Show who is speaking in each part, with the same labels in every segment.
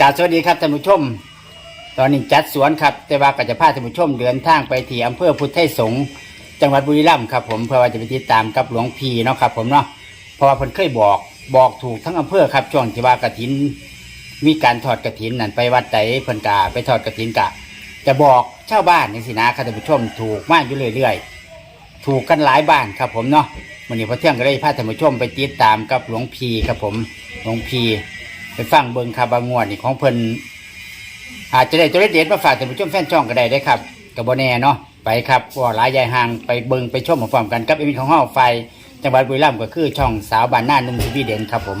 Speaker 1: กาสวัสดีครับท่านผู้ชม ตอนนี้จัดสวนครับ แต่ว่าก็จะพาท่านผู้ชมเดินทางไปที่อำเภอพุทธไทยสงฆ์จังหวัดบุรีรัมย์ครับผมเพื่อว่าจะไปติดตามกับหลวงพีเนาะครับ ผมเนาะเพราะว่าเพิ่นเคยบอกบอกถูกทั้งอำเภอครับช่วงที่ว่ากระถิน มีการทอดกระถินนั่นไปวัดใดเพิ่นกาไปทอดกระถินกะ จะบอกชาวบ้านนี่สินะครับท่านผู้ชมถูกมากอยู่เรื่อยๆถูกกันหลายบ้านครับผมเนาะวันนี้พอเที่ยงก็ได้พาท่านผู้ชมไปติดตามกับหลวงพีครับผมหลวงพี ไปฟังเบิงคาบางวดนี่ของเพิ่นอาจจะได้ตัวเลขเด็ดมาฝากท่านผู้ชมแฟนช่องก็ได้ได้ครับกับโบแน่เนาะไปครับว่าหลายยายห่างไปเบิงไปชมมาฟังกันกับเอ็มของห้าไฟ จังหวัดบุรีรัมย์ก็คือช่องสาวบ้านหน้านุ่มทีวีเด่นครับผม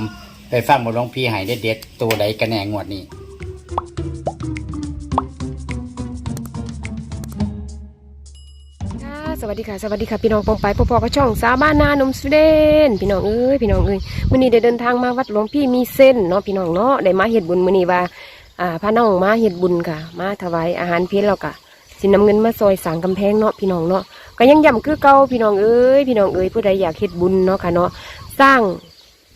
Speaker 1: ไปฟังบทร้องพีหายเด็ดๆตัวใดกันแน่งวดนี้
Speaker 2: สวัสดีค่ะ สวัสดีค่ะพี่น้องปองไปปอปอก็ช่องสาบ้านนานมสวีเดนพี่น้องเอ้ยพี่น้องเอ้ยมื้อนี้ได้เดินทางมาวัดหลวงพี่มีเส้นเนาะพี่น้องเนาะได้มาเฮ็ดบุญมื้อนี้ว่าอ่าพระน้องมาเฮ็ดบุญค่ะ มาถวายอาหารเพลแล้วก็สินำเงินมาซอยสางกำแพงเนาะพี่น้องเนาะก็ยังย้ำคือเก่าพี่น้องเอ้ยพี่น้องเอ้ยผู้ใดอยากเฮ็ดบุญเนาะค่ะเนาะสร้าง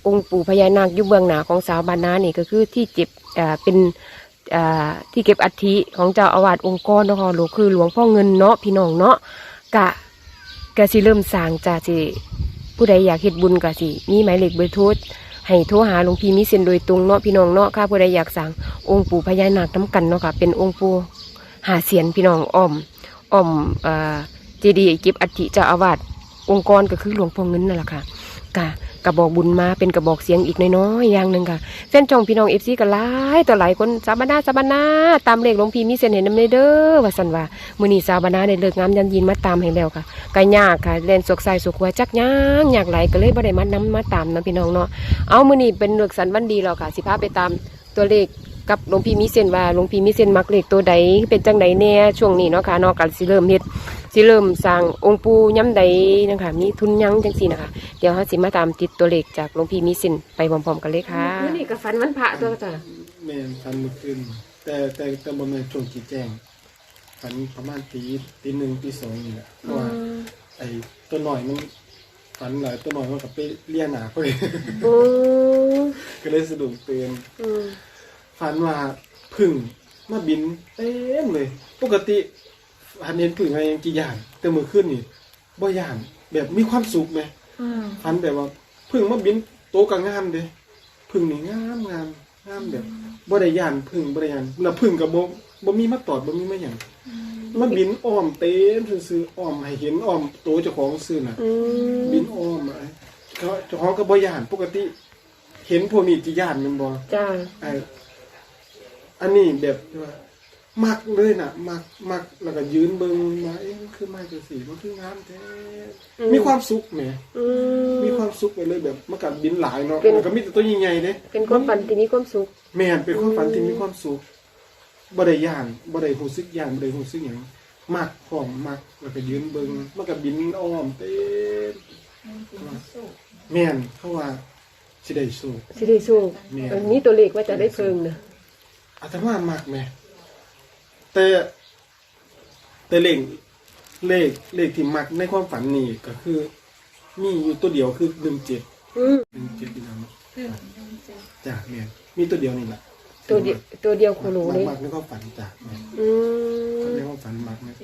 Speaker 2: องค์ปู่พญานาคอยู่เบื้องหน้าของสาวบ้านนานี่ก็คือที่เจ็บอ่าเป็นอ่าที่เก็บอัฐิของเจ้าอาวาสองค์กรนะค่ะหลวงคือหลวงพ่อเงินเนาะพี่น้องเนาะ กะกะสิเริ่มสร้างจะสิผู้ใดอยากเฮ็ดบุญกะสิมีหมายเลขเบอร์โทรให้โทรหาหลวงพี่มิเซนโดยตรงเนาะพี่น้องเนาะค่ะผู้ใดอยากสั่งองค์ปู่พญานาคน้กันเนาะค่ะเป็นองค์ปู่หาเสียนพี่น้องอ้อมอ้อมอ่าเจดีย์เก็บอัฐิเจ้าอาวาสองค์กรก็คือหลวงพ่อเงินนั่นแหละค่ะกะ กระบอกบุญมาเป็นกระบอกเสียงอีกน้อยๆอย่างหนึ่งค่ะเส้นจองพี่น้องเอฟซีก็หลายต่อหลายคนสาบานาสาบานาตามเลขหลวงพี่มีเส้นเห็นน้ำในเด้อว่าสันว่ามือนีสาบานาในเลิกงามยันยินมาตามให้แล้วค่ะก็ยากค่ะเล่นสวกใส่สวกหัวจักยางอยากไหลก็เลยบ่ได้มัดน้ำมาตามนะพี่น้องเนาะเอามือนีเป็นเลือกสันวันดีแล้วค่ะ สิพาไปตามตัวเลข กับหลวงพี่มีเส้นว่าหลวงพี่มีเส้นมักเลขตัวใดเป็นจังใดแน่ช่วงนี้เนาะค่ะเนาะก็สิเริ่มเฮ็ดสิเริ่มสร้างองค์ปู่ย้ำใดนะคะมีทุนยังจังซี่นะคะเดี๋ยวเราสิมาตามติดตัวเลขจากหลวงพี่มีเส้นไปพร้อมๆกันเลยค่ะนี่ก็ฝันวันพระตัวจ้ะ
Speaker 3: แม่นฟันเมื่อคืนแต่แต่แต่บ่แม่นช่วงกี่แจ้งฟันประมาณตีตีหนึ่งตีสองนี่แหละเพราะว่าไอ้ตัวหน่อยมันฟันหลายตัวหน่อยมันกับไปเลี้ยหนาเพิ่น
Speaker 2: โอ้
Speaker 3: ก็เลยสะดุ้งตื่น
Speaker 2: อืม
Speaker 3: ฟันว่าพึ่งมาบินเต็มเลย ปกติหันเห็นพึ่งอะไรยังกี่อย่างแต่เมื่อคืนนี่บ่ย่านแบบมีความสุขไหม
Speaker 2: อืม
Speaker 3: ฟันแบบว่าพึ่งมาบินโตวกังามเด้พึ่งนี่งามงามงามแบบบ่ได้ย่านพึ่งบ่ได้ย่านแล้วพึ่งกับบ่บ่มีมาตอดบ่มีมาหยังมาบินอ้อมเต็มซื่อๆอ้อมให้เห็นอ้อมโตวเจ้าของซื่อน่ะ
Speaker 2: อืม
Speaker 3: บินอ้อมอะเขาเจ้าของก็บ่ย่านปกติ เห็นพวกนี้สิย่านแมันบ่
Speaker 2: จ้า
Speaker 3: ไอ อันนี้แบบว่ามักเลยน่ะมักมักแล้วก็ยืนเบิ่งมาเอ๊ะมันคือมาจังซี่มันคืองามแท้มีความสุขแหม
Speaker 2: อืม
Speaker 3: มีความสุขไปเลยแบบมันกับบินหลายเนาะ
Speaker 2: เป็น
Speaker 3: มันก็มีแต่ตัวใหญ่ๆเด้
Speaker 2: เป็นความฝันที่มีความสุข
Speaker 3: แม่นเป็นความฝันที่มีความสุขบ่ได้ย่านบ่ได้รู้สึกย่านบ่ได้รู้สึกหยังมักพร้อมมักแล้วก็ยืนเบิ่งมันก็บินอ้อมเต็มแม่นเขาว่าสิได้สู้
Speaker 2: สิได้สุข
Speaker 3: แม่
Speaker 2: อันนี้ตัวเลขว่าจะได้เพิ่งนะ
Speaker 3: อาตมามักแหม่แต่แต่เลขเลขเลขที่มักในความฝันนี่ก็คือ มีอยู่ตัวเดียวคือ17
Speaker 2: อืม
Speaker 3: 17พี่น้องเนาะจ้ะแม่นมีตัวเดียวนี่แหละ
Speaker 2: ตัวเดียวตัวเดียวโคโล
Speaker 3: มัก
Speaker 2: เลย
Speaker 3: มักในความฝันจ้ะแม่น
Speaker 2: อืม
Speaker 3: ในความฝันมักนะ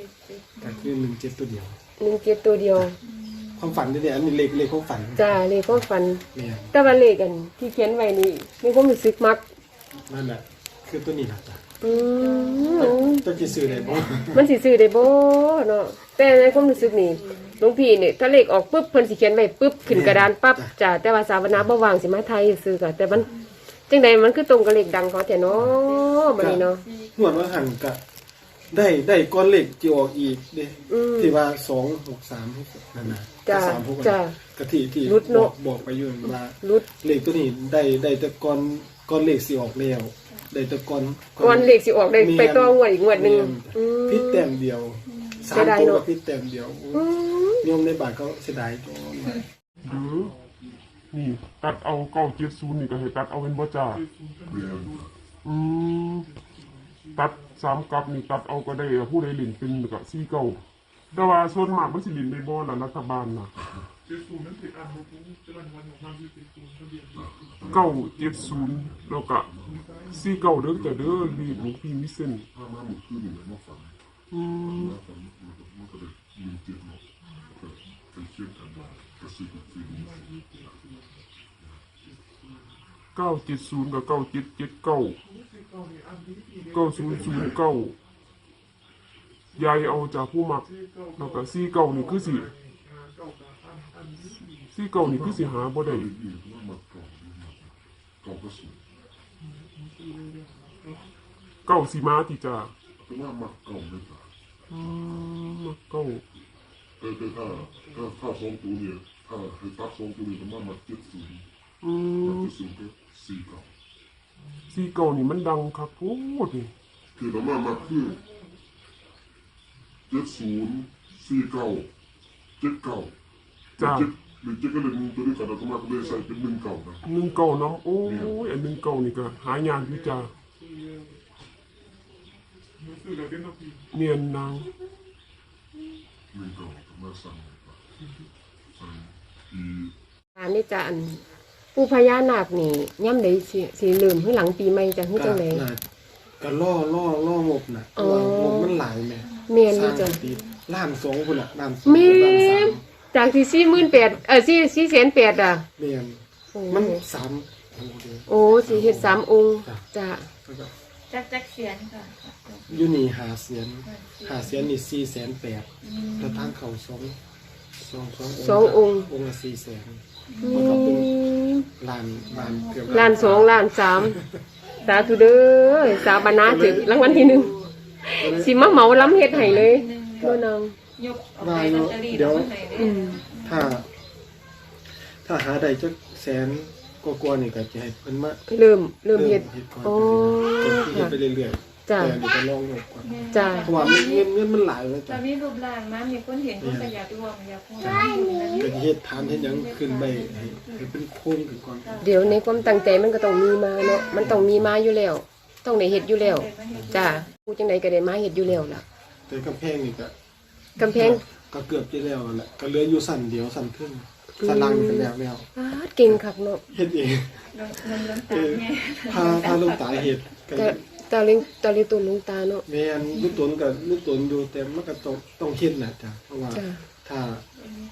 Speaker 3: ก็คือหนึ่งเจ็ดตัวเดียว
Speaker 2: หนึ่งเจ็ดตัวเดียว
Speaker 3: ความฝันเดียวอันนี้เลขเลขความฝัน
Speaker 2: จ้าเลขความฝัน
Speaker 3: แม่น
Speaker 2: แต่ว่าเลขกันที่เขียนไว้นี่มีความรู้สึกมัก
Speaker 3: นั่นแหละ คือตัวนี้นะจ้ะ
Speaker 2: อืม
Speaker 3: ต้องจะซื้อได้บ่
Speaker 2: มันสิซื้อได้บ่เนาะแต่ในความรู้สึกนี่หลวงพี่เนี่ยถ้าเลขออกปุ๊บเพิ่นสิเขียนไว้ปุ๊บขึ้นกระดานปั๊บจ้าแต่ว่าสาวนาบ่วางสิมาไทยซื้อก็แต่มันจังใดมันคือตรงกับเลขดังเขาแต่เนาะบัดนี้เนาะ
Speaker 3: หวดว่าหันกะได้ได้ก้อนเลขที่ออกอีกเด้
Speaker 2: อืม
Speaker 3: ที่ว่าสองหกสามหกนั่นน่ะ
Speaker 2: จ้ะ
Speaker 3: สามหก
Speaker 2: จ้ะ
Speaker 3: กะที่ที่
Speaker 2: รุด
Speaker 3: บ
Speaker 2: เน
Speaker 3: อ
Speaker 2: อะ
Speaker 3: กบอกไปอยู่ว่า
Speaker 2: รุด
Speaker 3: เลขตัวนี้ได้ได้แต่ก้อน ก้อนเลขสิออกแล้วได้แต่ก้อน
Speaker 2: ก่อนเลขสิออกได้ไปต่องวดอีกงวดหนึง
Speaker 3: แม่
Speaker 2: อืม
Speaker 3: พิษแต้มเดียวสา
Speaker 2: เสี
Speaker 3: ม
Speaker 2: ยดาย
Speaker 3: ตัว
Speaker 2: เนอะ
Speaker 3: กับพิษแต้มเดียว
Speaker 2: อืม
Speaker 3: โยมในบาทเขาเสียดายตัว
Speaker 4: หรือนี่ตัดเอาเก้าเจ็ดศูนย์นี่ก็ให้ตัดเอาเป็นบ่จ่าอืมตัดสามกับนี่ตัดเอาก็ได้ผู้ใดหลินเป็นก็สี่เก้า แต่ว่าส่วนมากมันสิลินในบ่ละรัฐบาลนะเก้าเจ็ดศูนย์แล้วก็ซี่เก่าเด้อแต่เด้อรีบหลวงพี่มีเส้น
Speaker 5: ถ้ามาหมดขึ้นเนี่มาฝัน
Speaker 4: อืม
Speaker 5: มาฝันมันก็เลยมีเจ็บเนเก้า
Speaker 4: เจ็ดศูนย์กับเก้าเจ็ดเจ็ดเก้าเก้าศูนย์ศูนย์เก้า ยายเอาจากผู้มักแล้วก็ซี่เก้านี่คือสิซี่เก้านี่คือสิหาบ่ได้
Speaker 5: อีกอีกว่ามาเก่าเก่าก็สูง
Speaker 4: เก้าสีมาติจ้า
Speaker 5: แต่ว่ามาเก่าเลยจ้ะ
Speaker 4: อืมมักเก้า
Speaker 5: แต่แต่ถ้าถ้าถ้าสองตัวเนี่ยถ้าให้ตัดสองตัวเนี่ยมันมาเจ็ดศูนย์
Speaker 4: อื
Speaker 5: มามเจ็ดศูนย์ก็สี่เก่า
Speaker 4: ซี่เก้านี่มันดังครับโอ้ดิ
Speaker 5: คือแต่ว่ามาคือ เจ็ดศูนย์สี่เก้าเจ็ดเก้า
Speaker 4: จ้า
Speaker 5: เจ็ดหรือเจ็ดก็เลยมีตัวด้วยกันแล้วก็มาก็เลยใส่เป็นหนึ่งเก่านะ
Speaker 4: หนึ่งเก้าน้ำโอ้ยอันหนึ่งเก้านี่ก็หายากอยู่จ้าเนียนนาง
Speaker 5: หนึ่งเก่าก็มาสั่งสั่งอี
Speaker 2: อันนี้จะอันปูพญานาคนี่ย่ำใดสิสิลืมให้หลังปีใหม่จะให้จังได
Speaker 3: น่ะก็ล่อล่อล่องบน่ะ
Speaker 2: อ๋อ
Speaker 3: งบมันหลายแม่
Speaker 2: เมียนอยู่จ้ะ
Speaker 3: สร้างปีล้านสองพุ่นน่ะล้านสอง
Speaker 2: แม่
Speaker 3: ล้านสาม
Speaker 2: จากที่สี่หมื่นแปดเออสี่สี่แสนแปดอะ
Speaker 3: แม่น
Speaker 2: โอ้
Speaker 3: มันสามโอ้เดียว
Speaker 2: โอ้สีเห็ดสามองค์จ้ะ
Speaker 3: แล้วก็
Speaker 6: จักจักเสียนค่ะ
Speaker 3: อยู่นี่หาเสียนหาเสียนนี่สี่แสนแปดแล้วทางเขาสองสองสอง
Speaker 2: สององค์
Speaker 3: องค์ละสี่แสน
Speaker 2: อื
Speaker 3: มันก็เป็น
Speaker 2: ม
Speaker 3: ล้านล้านเกือบ
Speaker 2: ล้านสองล้านสามสาธุเด้อสาบานาถึงรางวัลที่หนึ่ง สิมาเหมาล้ำเฮ็ดให้เลยเมื่อนาง
Speaker 6: ยกออกไปลอตเตอรี่แล้วก็ให้ได้
Speaker 2: อืม
Speaker 3: ถ้า ถ้าหาได้จักแสนกว่าๆนี่ก็จะให้เพิ่นมา
Speaker 2: เริ่มเริ่มเฮ็ด
Speaker 3: ก่อน
Speaker 2: โอ้
Speaker 3: เฮ็
Speaker 2: ค่ะ
Speaker 3: ดไปเรื่อยๆ
Speaker 2: จ้ะ
Speaker 3: แต่อันนี้ก็ลองงบก่อน
Speaker 2: จ้ะ
Speaker 3: เพราะว่าเงินเงินเงินมันหลายเลย
Speaker 6: ตอ
Speaker 3: จ้ะ
Speaker 6: นนี้รูปร่างนะมีคนเห็นคนก็อยากรวมอยากพูดนั้น
Speaker 3: ก็สิเฮ็ดทานเฮ็ดหยังขึ้นไปให้ให้เป็นโครงขึ้นก่อน
Speaker 2: เดี๋ยวในความตั้งใจมันก็ต้องมีมาเนาะมันต้องมีมาอยู่แล้ว ต้องได้เฮ็ดอยู่แล้วจ้ะผู้จังไดก็ได้มาเฮ็ดอยู่แล้วล่ะ
Speaker 3: แต่กำแพงนี่ก็
Speaker 2: กำแพง
Speaker 3: ก็เกือบจะแล้วแหละก็เหลืออยู่สั่นเดียวสั่นครึ่งสั่นล่างนี่ก็แล้วแล้ว
Speaker 2: อ้าดเก่งคักเนาะ
Speaker 3: เฮ็ดเอง
Speaker 6: ลงลงลงตาไง
Speaker 3: พาพาลงตาเฮ็ดก็
Speaker 2: แต่ตาเลี้ยงตาเลี้ยงตัวหลวงตาเนาะ
Speaker 3: แม่นลูกตนก็ลูกตนอยู่แต่มันก็ต้องต้องเฮ็ดน่ะจ้ะเพราะว่า
Speaker 2: จ้ะ
Speaker 3: ถ้า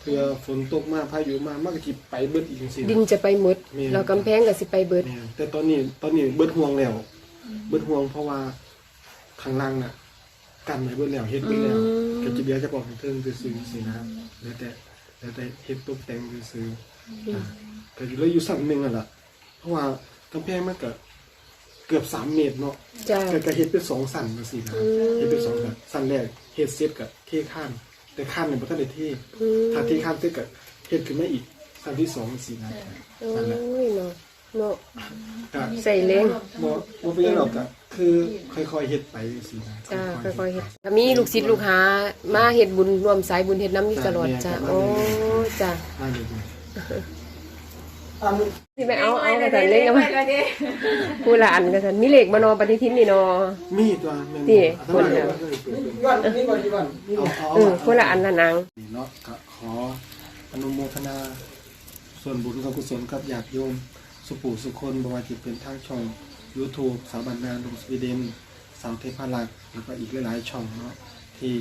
Speaker 3: เผื่อฝนตกมาพายุมามันก็สิไปเบิดอีกจังซี่
Speaker 2: ดินจะไปหมด
Speaker 3: แม่น
Speaker 2: แล้วกำแพงก็สิไปเบิด
Speaker 3: แม่นแต่ตอนนี้ตอนนี้เบิดห่วงแล้ว เบิดห่วงเพราะว่าข้างล่างน่ะ กันไว้เบิดแล้วเฮ็ดเบิดแล้ว
Speaker 2: อืม
Speaker 3: ก็จะเดียวจะบอกให้เทิงซื่อๆสินะครับแล้วแต่แล้วแต่เฮ็ดตกแต่งซื่อๆจ้ะก็อยู่เลยอยู่สั่นหนึงอะล่ะ เพราะว่ากำแพงมันก็เกือบสามเมตรเนาะ
Speaker 2: จ้ะ
Speaker 3: ก็ก็เฮ็ดเป็นสองสั่นจังซี่นะ
Speaker 2: อืม
Speaker 3: เฮ็ดเป็นสองสั่นสั่นแรกเฮ็ดเสร็จก็เทข้ามแต่ข้ามเนี่ยบ่ทันได้เท
Speaker 2: อืม
Speaker 3: ถ้าเทข้ามเสร็จก็เฮ็ดขึ้นมาอีกสั่นที่สองจังซี่นะ
Speaker 2: โอ้
Speaker 3: นั่นแหละ
Speaker 2: ยเนาะ เนาะ
Speaker 3: ก็
Speaker 2: ใส่เล้ง
Speaker 3: บ่บ่เป็นหยังหรอกก็คือค่อยๆเฮ็ดไปจังซี่นะ
Speaker 2: จ้าค่อยๆเฮ็ดก็มีลูกศิษย์ลูกหามาเฮ็ดบุญรวมสายบุญเฮ็ดน้ำอยู่ตลอดจ้ะโอ้จ้ะ
Speaker 3: ๆมาเลยอัน
Speaker 2: สิไปเอาเอากระสันเล่นกันมา
Speaker 6: ไปเลย
Speaker 2: ผู้ละอันกระสันมีเหล็กบ่เนอปฏิทินนี่เนอ
Speaker 3: มีตัวแม่น
Speaker 2: นี่
Speaker 3: อาต
Speaker 2: คน
Speaker 3: มา
Speaker 2: เดี
Speaker 3: เดี๋
Speaker 2: ย
Speaker 3: ยววย้อนนี่ก่อนย้อนเอาเอา
Speaker 2: เออผู้ละอันละนาง
Speaker 3: นี่เนาะก็ขออนุโมทนา ส่วนบุญกับกุศลกับญาติโยม สุปูสุคนบวาจิเป็นทางช่อง YouTube สาวบันนาดงสวีเดนสาวเทพารักษ์แล้วก็อีกหลายๆช่องเนาะที่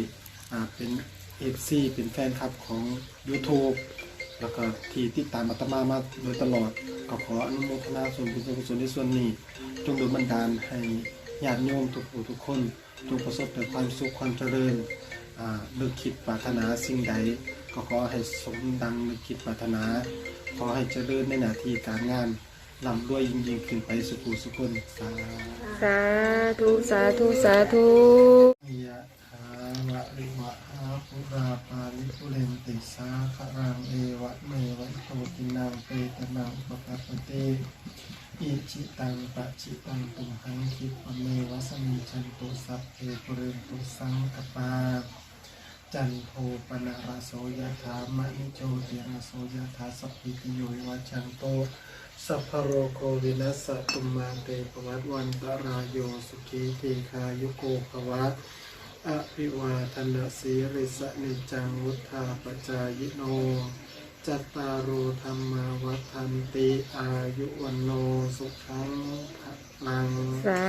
Speaker 3: เป็นเอฟซีเป็นแฟนคลับของ YouTube แล้วก็ที่ติดตามอาตมามาโดยตลอด ก็ขออนุโมทนาส่วนบุญส่วนกุศลในส่วนนี้ จงโดนบันดาลให้ญาติโยมทุกผู้ทุกคนจงประสบแต่ความสุขความเจริญอ่านึกคิดปรารถนาสิ่งใด ก็ขอให้สมดังนึกคิดปรารถนา ขอให้เจริญในหน้าที่การงาน ร่ำรวยยิ่งยิ่งขึ้นไปสุขุสุขคนสา
Speaker 2: สาธุสาธุสาธุ
Speaker 3: ยะถาวะริวะหาปุราปาลิปุเรนติสาคารังเอวะเมวะโตตินังเปตนังปะปะปะเตอิจิตังปะจิตังตุมหังคิปะเมวะสมิจันตุสัพเพปุเรนตุสังกปาจันโทปนะระโสยถามะนิโจติระโสยถาสัพพิติโยวิวัจจันโต สัพพโรโควินัสตุมาเตปวัตวันตรายโยสุขีทีคายุโกภวะอภิวาทนาสีริสนิจังวุธาปจายโน จัตตารโอธรรมาวัฏันติอายุวันโนสุขังภะลาง
Speaker 2: สา